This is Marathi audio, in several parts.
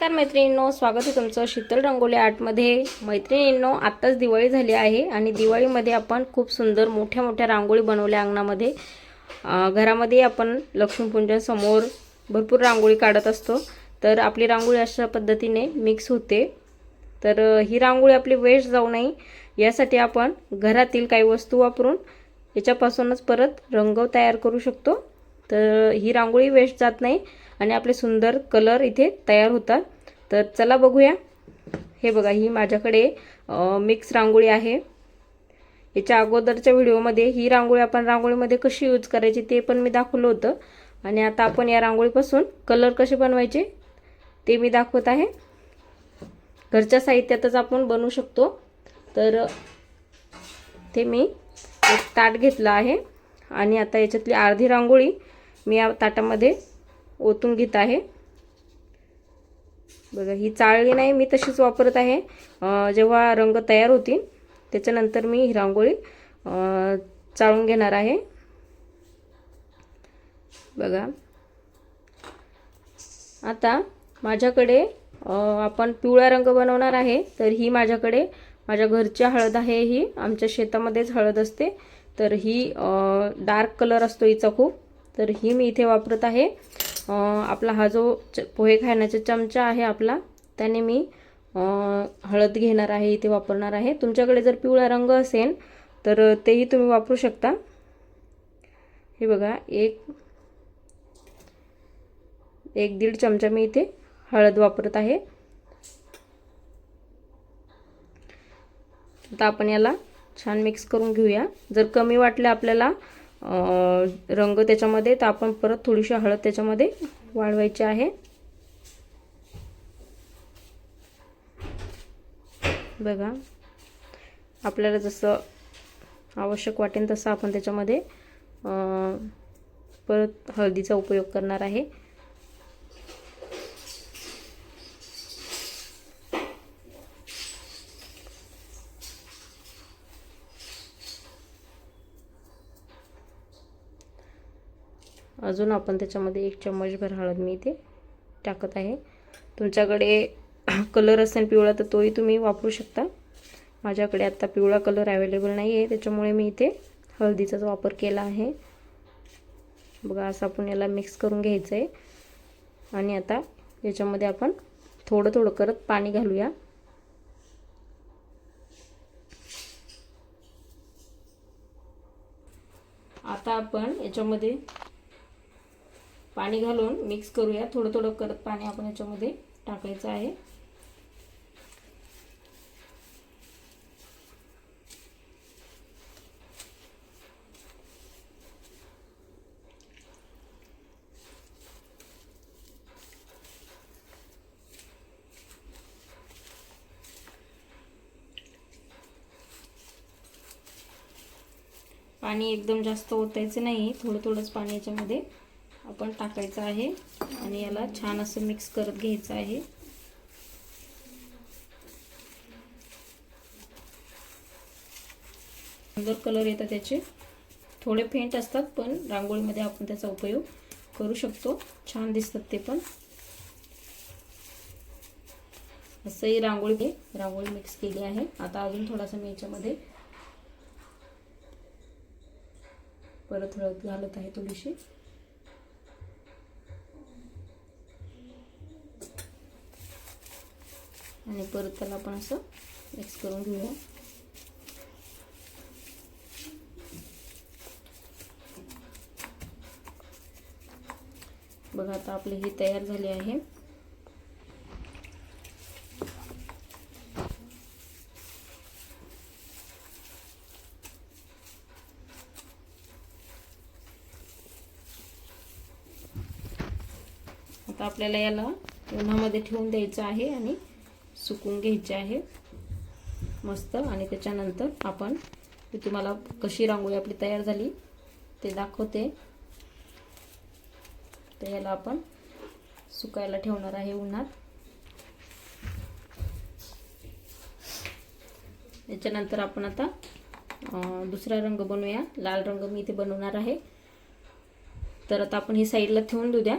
नमस्कार मैत्रिणींनो स्वागत आहे तुमचं शीतल रंगोली आर्टमध्ये मैत्रिणींनो आत्ताच दिवाळी झाली आहे आणि दिवाळीमध्ये आपण खूप सुंदर मोठ्या मोठ्या रांगोळी बनवल्या अंगणामध्ये. घरामध्ये आपण लक्ष्मीपूजनसमोर भरपूर रांगोळी काढत असतो. तर आपली रांगोळी अशा पद्धतीने मिक्स होते. तर ही रांगोळी आपली वेस्ट जाऊ नये यासाठी आपण घरातील काही वस्तू वापरून याच्यापासूनच परत रंग तयार करू शकतो. तर ही रांगोळी वेस्ट जात नाही. आणि आपले सुंदर कलर इथे तयार होतात. तर चला बघूया. हे बघा ही माझ्याकडे मिक्स रांगोळी आहे. याच्या अगोदरच्या व्हिडिओमध्ये ही रांगोळी आपण रांगोळीमध्ये कशी यूज करायची ते पण मी दाखवलं होतं. आणि आता आपण या रांगोळीपासून कलर कसे बनवायचे ते मी दाखवत आहे. घरच्या साहित्यातच आपण बनवू शकतो. तर ते मी एक ताट घेतलं आहे. आणि आता याच्यातली अर्धी रांगोळी मी या ताटामध्ये ओतून घेत आहे. बघा ही चाळली नाही मी तशीच वापरत आहे. जेव्हा रंग तयार होतील त्याच्यानंतर मी ही रांगोळी चाळून घेणार आहे. बघा. आता माझ्याकडे आपण पिवळा रंग बनवणार आहे तर ही माझ्याकडे माझ्या घरची हळद आहे ही. आमच्या शेतामध्येच हळद असते. तर ही डार्क कलर असतो हिचा खूप. तर ही मी इथे वापरत आहे. आपला हा जो च पोहे खाण्याचा चमचा आहे आपला त्याने मी हळद घेणार आहे इथे वापरणार आहे. तुमच्याकडे जर पिवळा रंग असेल तर तेही तुम्ही वापरू शकता. हे बघा एक एक दीड चमचा मी इथे हळद वापरत आहे. आता आपण याला छान मिक्स करून घेऊया. जर कमी वाटलं आपल्याला रंग त्याच्यामध्ये तर आपण परत थोडीशी हळद त्याच्यामध्ये वाढवायची आहे. बघा. आपल्याला जसं आवश्यक वाटेल तसं आपण त्याच्यामध्ये परत हळदीचा उपयोग करणार आहे. अजून आपण त्याच्यामध्ये एक चम्मचभर हळद मी इथे टाकत आहे. तुमच्याकडे कलर असेल पिवळा तर तोही तुम्ही वापरू शकता. माझ्याकडे आत्ता पिवळा कलर अवेलेबल नाही आहे त्याच्यामुळे मी इथे हळदीचाच वापर केला आहे. बघा असं आपण याला मिक्स करून घ्यायचं आहे आणि आता याच्यामध्ये आपण थोडं थोडं करत पाणी घालूया. आता आपण याच्यामध्ये पाणी घालून मिक्स करूया. थोडं थोडं करत पाणी आपण याच्यामध्ये टाकायचं आहे. पाणी एकदम जास्त ओतायचं नाही. थोडं थोडंच पाणी याच्यामध्ये आपण टाकायचं आहे आणि याला छान असं मिक्स करत घ्यायचं आहे. सुंदर कलर येतात त्याचे. थोडे फेंट असतात पण रांगोळीमध्ये आपण त्याचा उपयोग करू शकतो. छान दिसतात ते पण. असंही रांगोळी रांगोळी मिक्स केली आहे. आता अजून थोडासा मी याच्यामध्ये परत हळद घालत आहे थोडीशी. आणि परत त्याला आपण असं मिक्स करून घेऊया. बघा आता आपले हे तयार झाले आहे. आता आपल्याला याला उन्हामध्ये ठेवून द्यायचं आहे आणि सुकून घ्यायचे आहे मस्त. आणि त्याच्यानंतर आपण मी तुम्हाला कशी रांगोळी आपली तयार झाली ते दाखवते. तर याला आपण सुकायला ठेवणार आहे उन्हात. याच्यानंतर आपण आता दुसरा रंग बनवूया. लाल रंग मी इथे बनवणार आहे. तर आता आपण हे साईडला ठेवून देऊ द्या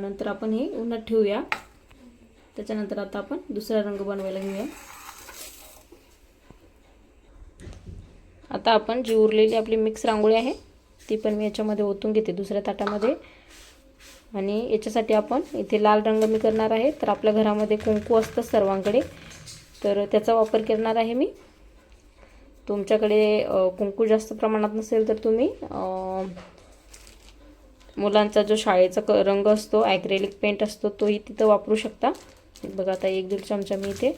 नंतर आपण हे उन्हात ठेवूया. त्याच्यानंतर आता आपण दुसरा रंग बनवायला घेऊया. आता आपण जी उरलेली आपली मिक्स रांगोळी आहे ती पण मी याच्यामध्ये ओतून घेते दुसऱ्या ताटामध्ये. आणि याच्यासाठी आपण इथे लाल रंग मी करणार आहे तर आपल्या घरामध्ये कुंकू असतं सर्वांकडे तर त्याचा वापर करणार आहे मी. तुमच्याकडे कुंकू जास्त प्रमाणात नसेल तर तुम्ही मुलांचा जो शाळेचा क रंग असतो ॲक्रेलिक पेंट असतो तोही तिथं वापरू शकता. बघा आता एक दीड चमचा मी इथे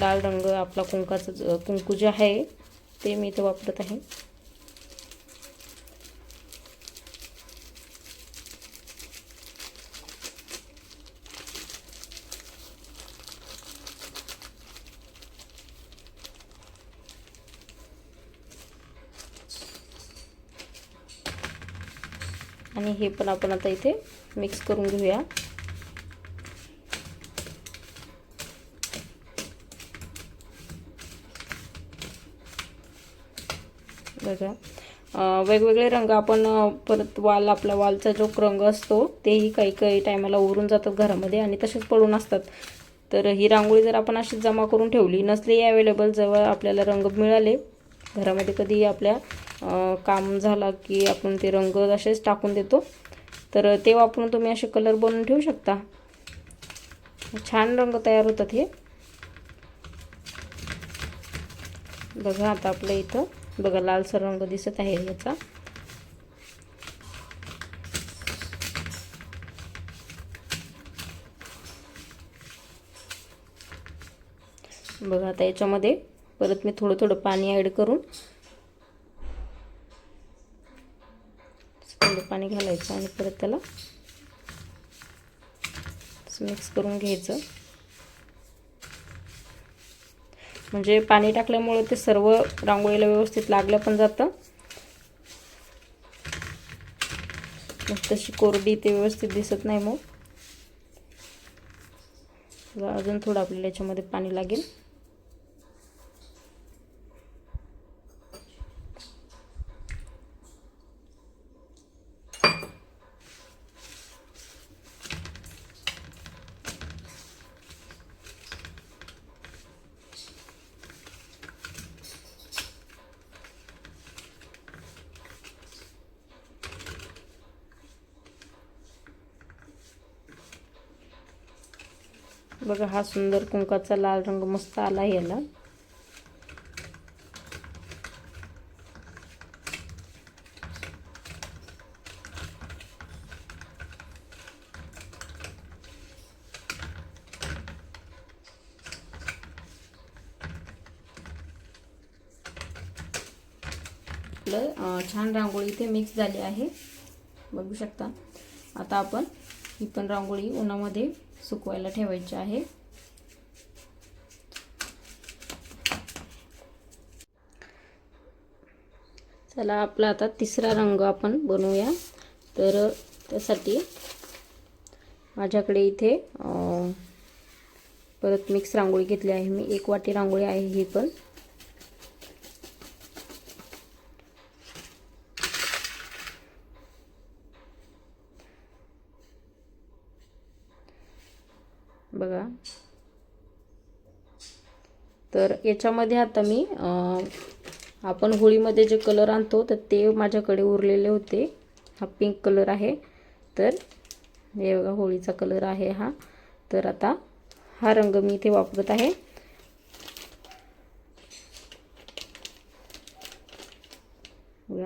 लाल रंग आपला कुंकाचं कुंकू जे आहे ते मी इथे वापरत आहे. आणि हे पण आपण आता इथे मिक्स करून घेऊया. बघा वेगवेगळे रंग आपण परत वाल आपला वालचा जो रंग असतो तेही काही काही टायमाला उरून जातात घरामध्ये आणि तसेच पडून असतात. तर ही रांगोळी जर आपण अशीच जमा करून ठेवली नसली अवेलेबल जवळ आपल्याला रंग मिळाले घरामध्ये कधी आपल्या काम झाला की आपण ते रंग असेच टाकून देतो तर ते वापरून तुम्ही असे कलर बनवून ठेवू शकता. छान रंग तयार होतात हे. बघा आता आपल्या इथं. बघा लालसर रंग दिसत आहे याचा. बघा आता याच्यामध्ये परत मी थोडं थोडं पाणी ॲड करून थोडं पाणी घालायचं आणि परत त्याला मिक्स करून घ्यायचं. म्हणजे पाणी टाकल्यामुळं ते सर्व रांगोळीला व्यवस्थित लागलं पण जातं. मग तशी कोरडी ते व्यवस्थित दिसत नाही मग. अजून थोडं आपल्याला याच्यामध्ये पाणी लागेल. बघा हा सुंदर कुंकाचा लाल रंग मस्त आला आहे याला छान रांगोळी इथे मिक्स झाली आहे. बघू शकता. आता आपण ही पण रांगोळी उन्हामध्ये सुकवायला ठेवायचे आहे. चला आपला आता तिसरा रंग आपण बनवूया. तर त्यासाठी माझ्याकडे इथे परत मिक्स रांगोळी घेतली आहे मी. एक वाटी रांगोळी आहे ही पण. बघा. तर याच्यामध्ये आता मी आपण होळीमध्ये जे कलर आणतो तर ते माझ्याकडे उरलेले होते. हा पिंक कलर आहे. तर हे बघा होळीचा कलर आहे हा. तर आता हा रंग मी इथे वापरत आहे.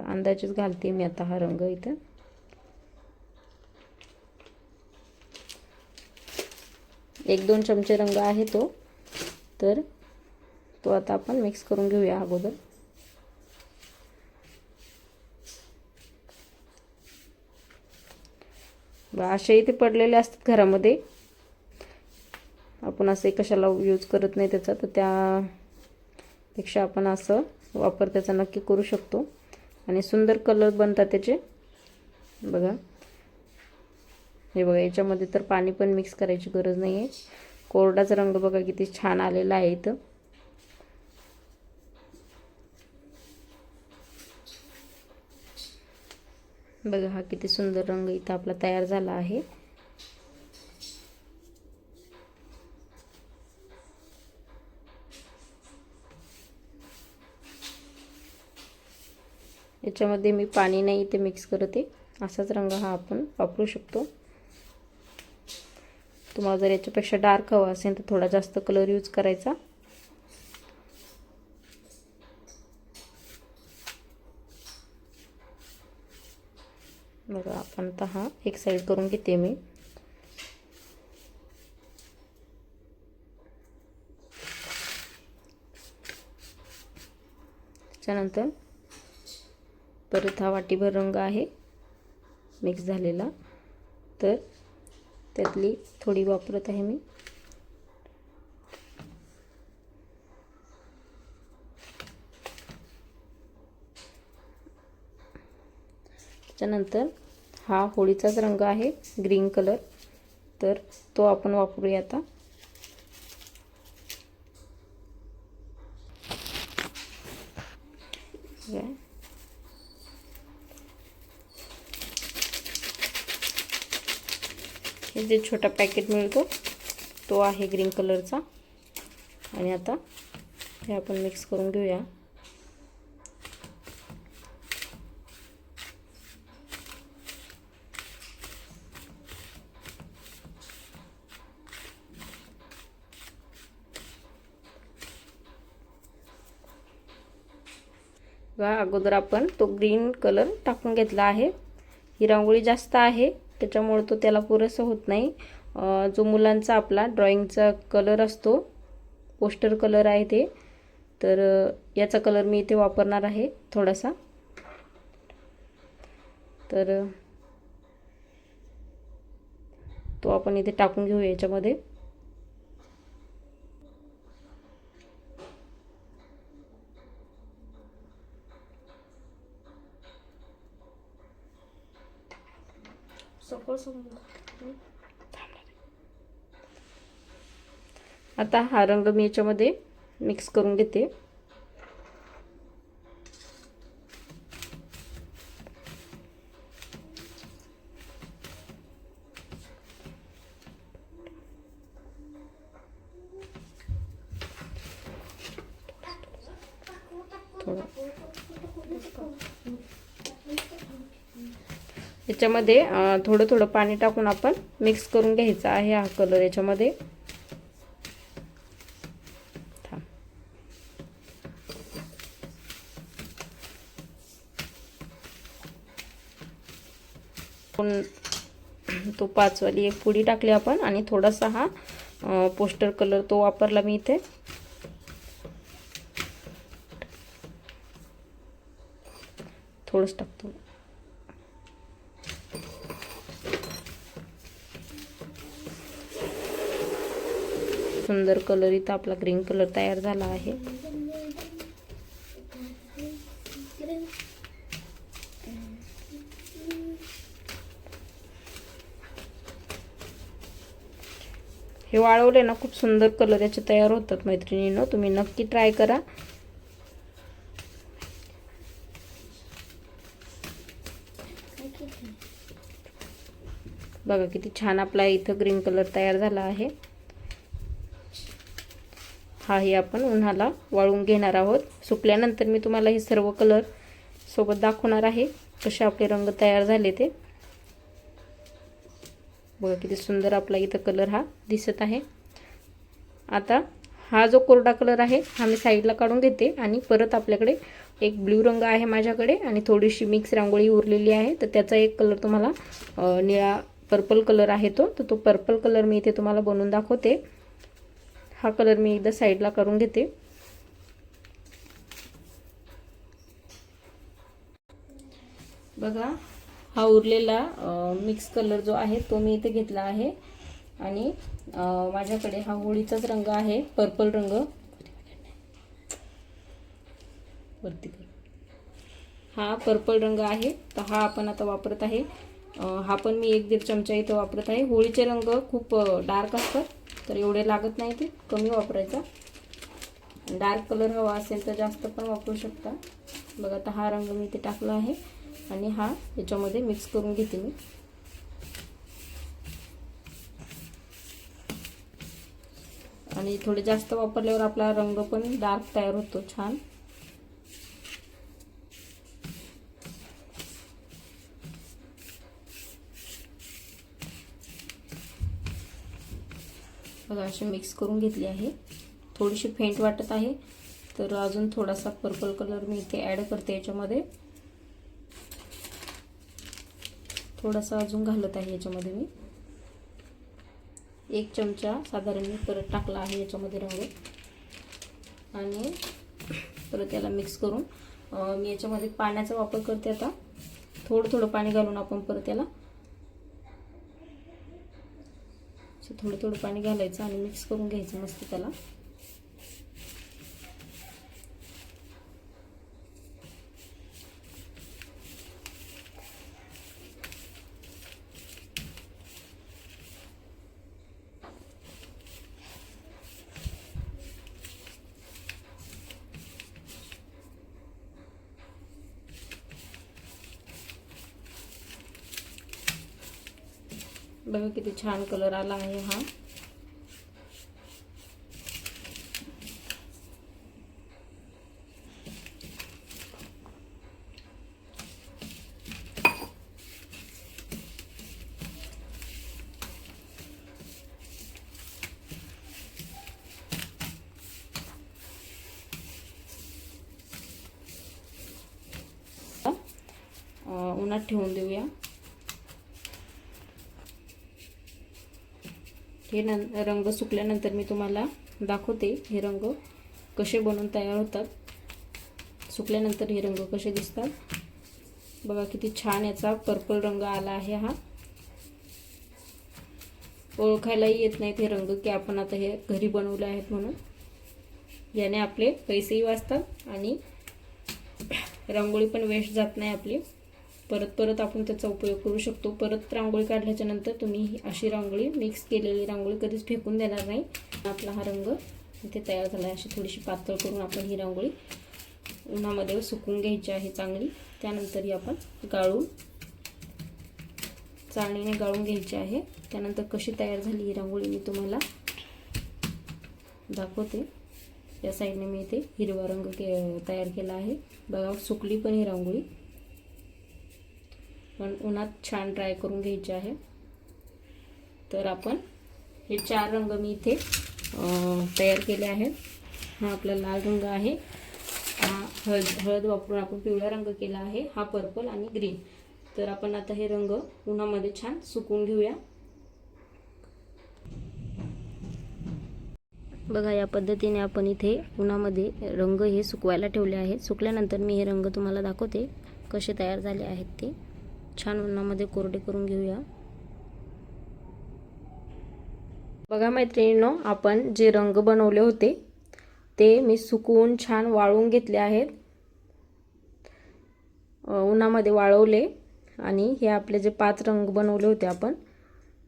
अंदाजेच घालते मी आता हा रंग इथं. एक दोन चमचे रंग आहे तो. तर तो आता आपण मिक्स करून घेऊया अगोदर. बघा, असे इथे पडलेले असतात घरामध्ये. आपण असे कशाला यूज करत नाही त्याचा तर त्यापेक्षा आपण असं वापर त्याचा नक्की करू शकतो. आणि सुंदर कलर बनतात त्याचे. बघा. हे बघा याच्यामध्ये तर पाणी पण मिक्स करायची गरज नाही आहे कोरडाचा रंग बघा किती छान आलेला आहे इथं. बघा हा किती सुंदर रंग इथं आपला तयार झाला आहे. याच्यामध्ये मी पाणी नाही इथे मिक्स करते असाच रंग हा आपण वापरू शकतो. तुम्हाला जर याच्यापेक्षा डार्क हवा असेल तर थोडा जास्त कलर यूज करायचा. बघा आपण आता हा एक साईड करून घेते मी. त्याच्यानंतर परत हा वाटीभर रंग आहे मिक्स झालेला. तर त्यातली थोडी वापरत आहे मी. त्याच्यानंतर हा होळीचाच रंग आहे ग्रीन कलर. तर तो आपण वापरूया आता बघा. हे जे छोटा पॅकेट मिळतो तो आहे ग्रीन कलरचा आणि आता हे आपण मिक्स करून घेऊया. अगोदर आपण तो ग्रीन कलर टाकून घेतला आहे. ही रांगोळी जास्त आहे. त्याच्यामुळे तो त्याला पुरेसं होत नाही. जो मुलांचा आपला ड्रॉइंगचा कलर असतो पोस्टर कलर आहे ते तर याचा कलर मी इथे वापरणार आहे थोडासा. तर तो आपण इथे टाकून घेऊ याच्यामध्ये. आता हा रंग मी याच्यामध्ये मिक्स करून घेते. याच्यामध्ये थोडं थोडं पाणी टाकून आपण मिक्स करून घ्यायचा आहे हा कलर याच्यामध्ये. तो पाचवाली एक पुडी टाकली आपण आणि थोडासा हा पोस्टर कलर तो वापरला मी इथे. थोडंच टाकतो. सुंदर कलर इथं आपला ग्रीन कलर तयार झाला आहे. हे वाळवले ना खूप सुंदर कलर याचे तयार होतात मैत्रिणीनं तुम्ही नक्की ट्राय करा. बघा किती छान आपला इथं ग्रीन कलर तयार झाला आहे. हाही आपण उन्हाला वाळून घेणार आहोत. सुकल्यानंतर मी तुम्हाला हे सर्व कलर सोबत दाखवणार आहे. कसे आपले रंग तयार झाले ते. बघा किती सुंदर आपला इथं कलर हा दिसत आहे. आता हा जो कोरडा कलर आहे हा मी साईडला काढून घेते आणि परत आपल्याकडे एक ब्ल्यू रंग आहे माझ्याकडे आणि थोडीशी मिक्स रांगोळी उरलेली आहे. तर त्याचा एक कलर तुम्हाला निळा पर्पल कलर आहे तो. तर तो पर्पल कलर मी इथे तुम्हाला बनवून दाखवते. हा कलर मी एकदा साईडला करून घेते. बघा हा उरलेला मिक्स कलर जो आहे तो मी इथे घेतला आहे. आणि माझ्याकडे हा होळीचाच रंग आहे पर्पल रंग. वरती हा पर्पल रंग आहे तर हा आपण आता वापरत आहे. हा पण मी एक दीड चमचा इथं वापरत आहे. होळीचे रंग खूप डार्क असतात. तर एवढे लागत नाही ते कमी वापरायचा. डार्क कलर हवा असेल तर जास्त पण वापरू शकता. बघा आता हा रंग मी इथे टाकला आहे आणि हा याच्यामध्ये मिक्स करून घेते मी. आणि थोडे जास्त वापरल्यावर आपला रंग पण डार्क तयार होतो छान. बघा अशी मिक्स करून घेतली आहे. थोडीशी फेंट वाटत आहे. तर अजून थोडासा पर्पल कलर मी इथे ॲड करते याच्यामध्ये. थोडासा अजून घालत आहे याच्यामध्ये मी. एक चमचा साधारण मी परत टाकला आहे याच्यामध्ये रंग. आणि परत याला मिक्स करून मी याच्यामध्ये पाण्याचा वापर करते आता. थोडं थोडं पाणी घालून आपण परत याला असं थोडं थोडं पाणी घालायचं आणि मिक्स करून घ्यायचं मस्त त्याला. बघा किती छान कलर आला आहे हा. उन्हात ठेवून देऊया. हे नं रंग सुकल्यानंतर मी तुम्हाला दाखवते हे रंग कसे बनवून तयार होतात. सुकल्यानंतर हे रंग कसे दिसतात. बघा किती छान याचा पर्पल रंग आला आहे हा. ओळखायलाही येत नाहीत हे रंग की आपण आता हे घरी बनवले आहेत म्हणून. याने आपले पैसेही वाचतात आणि रंगोळी पण वेस्ट जात नाही आपली. परत परत आपण त्याचा उपयोग करू शकतो. परत रांगोळी काढल्याच्या नंतर तुम्ही ही अशी रांगोळी मिक्स केलेली रांगोळी कधीच फेकून देणार नाही. आपला हा रंग इथे तयार झाला आहे अशी थोडीशी पातळ करून आपण ही रांगोळी उन्हामध्ये सुकून घ्यायची आहे चांगली. त्यानंतर ही आपण गाळून चाळणीने गाळून घ्यायची आहे. त्यानंतर कशी तयार झाली ही रांगोळी मी तुम्हाला दाखवते. या साईडने मी इथे हिरवा रंग के तयार केला आहे. बघा सुकली पण ही रांगोळी. पण उन्हात छान ड्राय करून घ्यायचे आहे. तर आपण हे चार रंग मी इथे तयार केले आहेत. हा आपला लाल रंग आहे. हा हळद हळद वापरून आपण पिवळा रंग केला आहे. हा पर्पल आणि ग्रीन तर आपण आता हे रंग उन्हामध्ये छान सुकवून घेऊया. बघा या पद्धतीने आपण इथे उन्हामध्ये रंग हे सुकवायला ठेवले आहेत. सुकल्यानंतर मी हे रंग तुम्हाला दाखवते कसे तयार झाले आहेत ते. छान उन्हामध्ये कोरडे करून घेऊया. बघा मैत्रिणींनो आपण जे रंग बनवले होते ते मी सुकवून छान वाळवून घेतले आहेत. उन्हामध्ये वाळवले आणि हे आपले जे पाच रंग बनवले होते आपण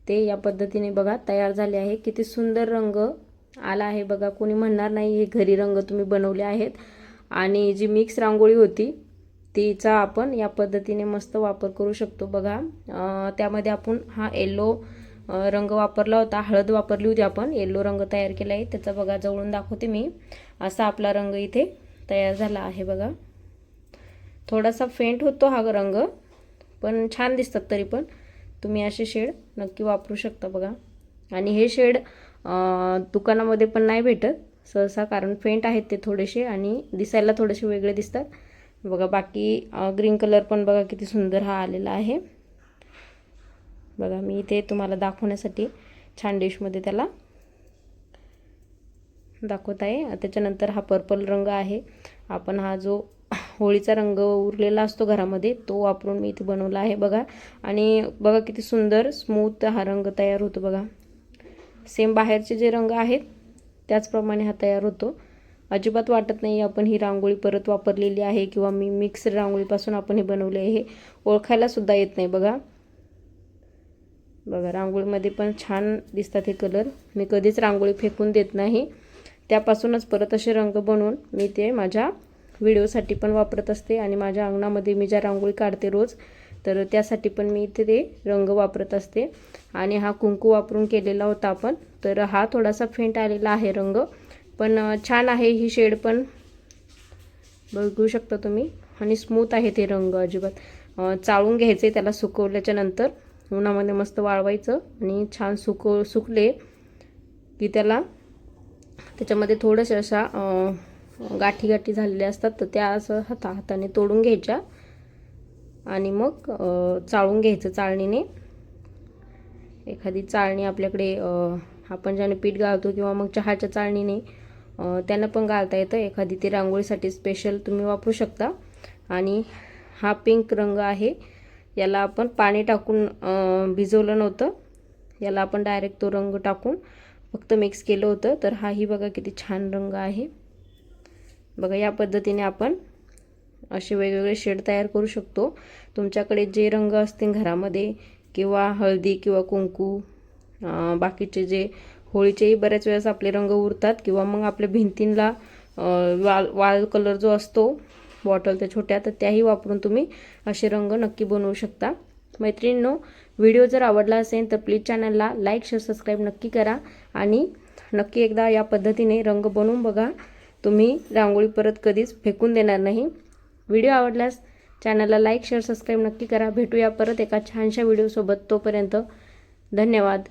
ते या पद्धतीने बघा तयार झाले आहे. किती सुंदर रंग आला आहे बघा. कोणी म्हणणार नाही हे घरी रंग तुम्ही बनवले आहेत. आणि जी मिक्स रांगोळी होती तिचा आपण या पद्धतीने मस्त वापर करू शकतो. बघा त्यामध्ये आपण हा येल्लो रंग वापरला होता. हळद वापरली होती आपण. येल्लो रंग तयार केला आहे. त्याचा बघा जवळून दाखवते मी. असा आपला रंग इथे तयार झाला आहे बघा. थोडासा फेंट होतो हा रंग पण छान दिसतात तरी पण. तुम्ही असे शेड नक्की वापरू शकता बघा. आणि हे शेड दुकानामध्ये पण नाही भेटत. सहसा कारण फेंट आहेत ते थोडेसे आणि दिसायला थोडेसे वेगळे दिसतात. बघा बाकी ग्रीन कलर पण बघा किती सुंदर हा आलेला आहे. बघा मी इथे तुम्हाला दाखवण्यासाठी छान डिशमध्ये त्याला दाखवत आहे. त्याच्यानंतर हा पर्पल रंग आहे. आपण हा जो होळीचा रंग उरलेला असतो घरामध्ये तो वापरून मी इथे बनवला आहे बघा. आणि बघा किती सुंदर स्मूथ हा रंग तयार होतो बघा. सेम बाहेरचे जे रंग आहेत त्याचप्रमाणे हा तयार होतो. अजिबात वाटत नाही आपण ही रांगोळी परत वापरलेली आहे किंवा मी मिक्स रांगोळीपासून आपण हे बनवले आहे हे ओळखायला सुद्धा येत नाही. बघा. बघा रांगोळीमध्ये पण छान दिसतात हे कलर मी कधीच रांगोळी फेकून देत नाही. त्यापासूनच परत असे रंग बनवून मी ते माझ्या व्हिडिओसाठी पण वापरत असते आणि माझ्या अंगणामध्ये मी ज्या रांगोळी काढते रोज तर त्यासाठी पण मी इथे ते रंग वापरत असते. आणि हा कुंकू वापरून केलेला होता आपण तर हा थोडासा फेंट आलेला आहे रंग. पण छान आहे ही शेड पण. बघू शकता तुम्ही. आणि स्मूथ आहे ते रंग अजिबात. चाळून घ्यायचे त्याला सुकवल्याच्या नंतर. उन्हामध्ये मस्त वाळवायचं आणि छान सुकव सुकले की त्याला. त्याच्यामध्ये थोडंशा अशा गाठी गाठी झालेल्या असतात तर त्या असं हाता हाताने तोडून घ्यायच्या. आणि मग चाळून घ्यायचं चाळणीने. एखादी चाळणी आपल्याकडे आपण ज्याने पीठ गाळतो किंवा मग चहाच्या चाळणीने त्यानं पण घालता येतं. एखादी ती रांगोळीसाठी स्पेशल तुम्ही वापरू शकता. आणि हा पिंक रंग आहे. याला आपण पाणी टाकून भिजवलं नव्हतं. याला आपण डायरेक्ट तो रंग टाकून फक्त मिक्स केलं होतं. तर हाही बघा किती छान रंग आहे. बघा या पद्धतीने आपण असे वेगवेगळे शेड तयार करू शकतो. तुमच्याकडे जे रंग असतील घरामध्ये किंवा हळदी किंवा कुंकू बाकीचे जे होळीचेही बऱ्याच वेळेस आपले रंग उरतात किंवा मग आपल्या भिंतींला वाल वाल कलर जो असतो बॉटलच्या छोट्या तर त्याही वापरून तुम्ही असे रंग नक्की बनवू शकता. मैत्रिणींनो व्हिडिओ जर आवडला असेल तर प्लीज चॅनलला लाईक शेअर सबस्क्राईब नक्की करा आणि नक्की एकदा या पद्धतीने रंग बनवून बघा. तुम्ही रांगोळी परत कधीच फेकून देणार नाही. व्हिडिओ आवडल्यास चॅनलला लाईक शेअर सबस्क्राईब नक्की करा. भेटूया परत एका छानशा व्हिडिओसोबत तोपर्यंत धन्यवाद.